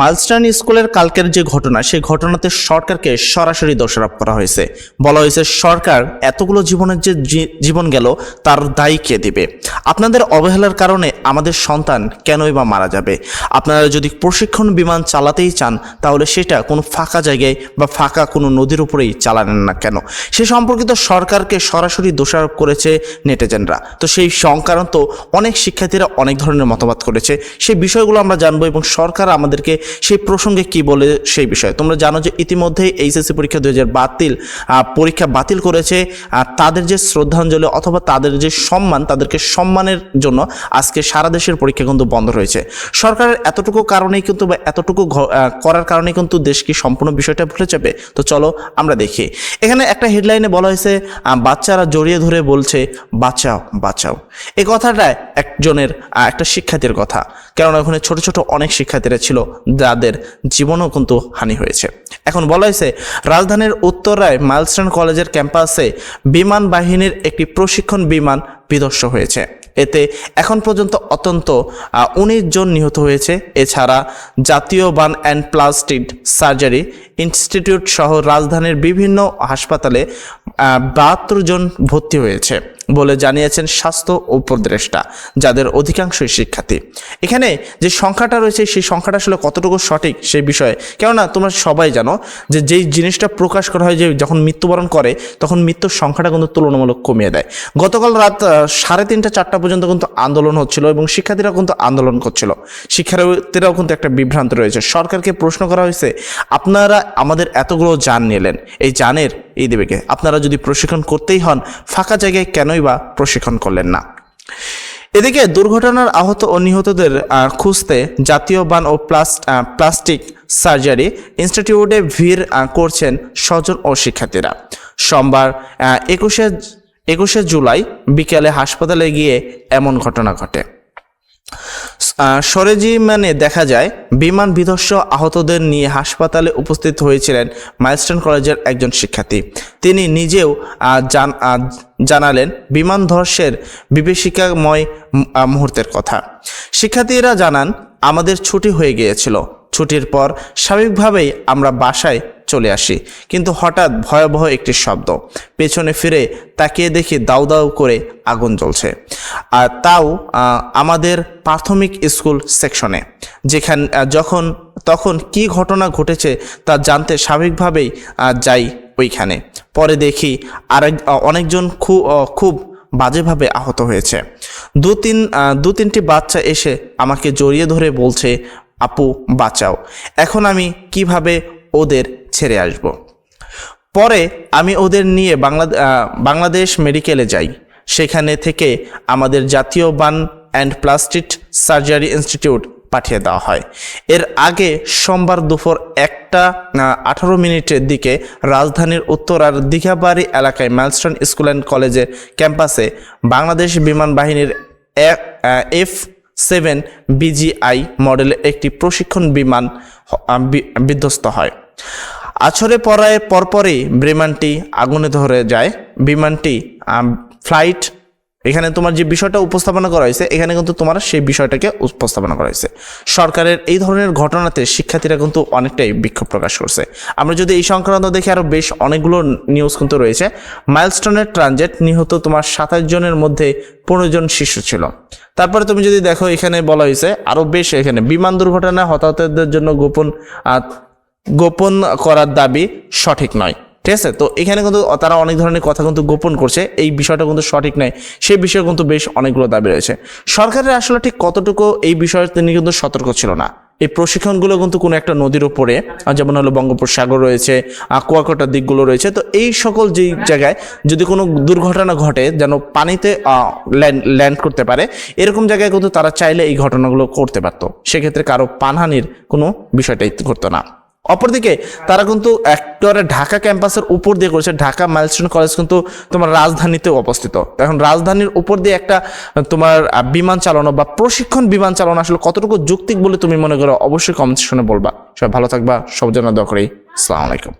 মাইলস্টাইন স্কুলের কালকের যে ঘটনা, সেই ঘটনাতে সরকারকে সরাসরি দোষারোপ করা হয়েছে। বলা হয়েছে, সরকার এতগুলো জীবনের যে জীবন গেল, তার দায়ী কে দেবে? আপনাদের অবহেলার কারণে আমাদের সন্তান কেনই বা মারা যাবে? আপনারা যদি প্রশিক্ষণ বিমান চালাতেই চান, তাহলে সেটা কোনো ফাঁকা জায়গায় বা ফাঁকা কোনো নদীর উপরেই চালানেন না কেন? সে সম্পর্কিত সরকারকে সরাসরি দোষারোপ করেছে নেটিজেনরা। তো সেই সংক্রান্ত অনেক শিক্ষার্থীরা অনেক ধরনের মতামত করেছে। সেই বিষয়গুলো আমরা জানব এবং সরকার আমাদেরকে সেই প্রসঙ্গে কি বলে সেই বিষয়ে? তোমরা জানো যে ইতিমধ্যেই এইচএসসি পরীক্ষা দুই হাজার বাতিল পরীক্ষা বাতিল করেছে, আর তাদের যে শ্রদ্ধাঞ্জলি অথবা তাদের যে সম্মান, তাদেরকে সম্মানের জন্য আজকে সারা দেশের পরীক্ষা কিন্তু বন্ধ রয়েছে। সরকারের এতটুকু কারণেই কিন্তু বা এতটুকু করার কারণে কিন্তু দেশ কি সম্পূর্ণ বিষয়টা ভুলে যাবে? তো চলো আমরা দেখি। এখানে একটা হেডলাইনে বলা হয়েছে বাচ্চারা জড়িয়ে ধরে বলছে, বাঁচাও বাঁচাও। এই কথাটা একজনের একটা শিক্ষার্থীর কথা। কেননা ওখানে ছোট ছোট অনেক শিক্ষার্থীরা ছিল, যাদের জীবনও কিন্তু হানি হয়েছে। এখন বলা হয়েছে, রাজধানীর উত্তরায় মাইলস্টোন কলেজের ক্যাম্পাসে বিমান বাহিনীর একটি প্রশিক্ষণ বিমান বিধ্বস্ত হয়েছে। এতে এখন পর্যন্ত অত্যন্ত উনিশ জন নিহত হয়েছে। এছাড়া জাতীয় burn and plastic surgery institute সহ রাজধানীর বিভিন্ন হাসপাতালে বাহাত্তর জন ভর্তি হয়েছে। বলে জানিয়েছেন স্বাস্থ্য উপদেষ্টা, যাদের অধিকাংশই শিক্ষার্থী। এখানে যে সংখ্যাটা রয়েছে, সেই সংখ্যাটা আসলে কতটুকু সঠিক সেই বিষয়ে, কেননা তোমরা সবাই জানো যে যেই জিনিসটা প্রকাশ করা হয় যে যখন মৃত্যুবরণ করে, তখন মৃত্যুর সংখ্যাটা কিন্তু তুলনামূলক কমিয়ে দেয়। গতকাল রাত সাড়ে তিনটা, চারটা পর্যন্ত কিন্তু আন্দোলন হচ্ছিল এবং শিক্ষার্থীরা কিন্তু আন্দোলন করছিল। শিক্ষার্থীরাও কিন্তু একটা বিভ্রান্ত রয়েছে। সরকারকে প্রশ্ন করা হয়েছে, আপনারা আমাদের এতগুলো যান নিলেন, এই যানের এই দেবেকে। আপনারা যদি প্রশিক্ষণ করতেই হন, ফাঁকা জায়গায় কেনই বা প্রশিক্ষণ করলেন না? এদিকে দুর্ঘটনার আহত ও নিহতদের খুঁজতে জাতীয় বান ও প্লাস্ট প্লাস্টিক সার্জারি ইনস্টিটিউটে ভিড় করছেন স্বজন ও শিক্ষার্থীরা। সোমবার একুশে একুশে জুলাই বিকেলে হাসপাতালে গিয়ে এমন ঘটনা ঘটে। সরেজিমানে দেখা যায়, বিমান বিধ্বস্ত আহতদের নিয়ে হাসপাতালে উপস্থিত হয়েছিলেন মাইলস্টোন কলেজের একজন শিক্ষার্থী। তিনি নিজেও জানালেন বিমান ধর্ষের বিভীষিকাময় মুহূর্তের কথা। শিক্ষার্থীরা জানান, আমাদের ছুটি হয়ে গিয়েছিল। ছুটির পর স্বাভাবিকভাবেই আমরা বাসায় চলে আসি। কিন্তু হঠাৎ ভয়াবহ একটি শব্দ। পেছনে ফিরে তাকিয়ে দেখি দাউ দাউ করে আগুন জ্বলছে। আর তাও আমাদের প্রাথমিক স্কুল সেকশনে। যেখান যখন, তখন কি ঘটনা ঘটেছে তা জানতে স্বাভাবিকভাবেই যাই ওইখানে। পরে দেখি আরেক অনেকজন খুব খুব বাজেভাবে আহত হয়েছে। দু তিন দু তিনটি বাচ্চা এসে আমাকে জড়িয়ে ধরে বলছে আপু, বাঁচাও। এখন আমি কীভাবে ওদের ছেড়ে আসব? পরে আমি ওদের নিয়ে বাংলা বাংলাদেশ মেডিকেলে যাই। সেখানে থেকে আমাদের জাতীয় burn and plastic surgery institute পাঠিয়ে দেওয়া হয়। এর আগে সোমবার দুপুর একটা আঠারো মিনিটের দিকে রাজধানীর উত্তরার দীঘাবাড়ি এলাকায় মাইলস্টোন স্কুল অ্যান্ড কলেজের ক্যাম্পাসে বাংলাদেশ বিমান বাহিনীর এফ সেভেন বিজিআই মডেলের একটি প্রশিক্ষণ বিমান বিধ্বস্ত হয়। আছরে পড়ায় পরপরই বিমানটি আগুনে ধরে যায়। বিমানটি ফ্লাইট, এখানে তোমার যে বিষয়টা উপস্থাপনা করা হয়েছে, এখানে কিন্তু তোমার সেই বিষয়টাকে উপস্থাপনা করা হয়েছে। সরকারের এই ধরনের ঘটনাতে শিক্ষার্থীরা কিন্তু অনেকটাই বিক্ষোভ প্রকাশ করছে। আমরা যদি এই সংক্রান্ত দেখি আরও বেশ অনেকগুলো নিউজ কিন্তু রয়েছে। মাইলস্টোনের ট্রানজেট নিহত তোমার সাতাশ জনের মধ্যে পনেরো জন শিশু ছিল। তারপরে তুমি যদি দেখো এখানে বলা হয়েছে আরও বেশ এখানে, বিমান দুর্ঘটনায় হতাহতদের জন্য গোপন গোপন করার দাবি সঠিক নয়। ঠিক আছে? তো এখানে কিন্তু তারা অনেক ধরনের কথা কিন্তু গোপন করছে, এই বিষয়টা কিন্তু সঠিক নয়। সেই বিষয়ে কিন্তু বেশ অনেকগুলো দাবি রয়েছে। সরকারের আসলে ঠিক কতটুকু এই বিষয়ে তিনি কিন্তু সতর্ক ছিল না। এই প্রশিক্ষণগুলো কিন্তু কোনো একটা নদীর ওপরে যেমন হলো বঙ্গোপসাগর রয়েছে কুয়াকাটার দিকগুলো রয়েছে, তো এই সকল যেই জায়গায় যদি কোনো দুর্ঘটনা ঘটে, যেন পানিতে ল্যান্ড ল্যান্ড করতে পারে, এরকম জায়গায় কিন্তু তারা চাইলে এই ঘটনাগুলো করতে পারতো। সেক্ষেত্রে কারও পানহানির কোনো বিষয়টাই ঘটতো না। অপরদিকে, তারা কিন্তু একবারে ঢাকা ক্যাম্পাসের উপর দিয়ে করেছে। ঢাকা মাইলস্টোন কলেজ কিন্তু তোমার রাজধানীতে অবস্থিত। এখন রাজধানীর উপর দিয়ে একটা তোমার বিমান চালানো বা প্রশিক্ষণ বিমান চালানো আসলে কতটুকু যুক্তিক বলে তুমি মনে করো, অবশ্যই কমেন্ট শুনে বলবা। সবাই ভালো থাকবা, সব জন্য দোয়া আসসালামু আলাইকুম।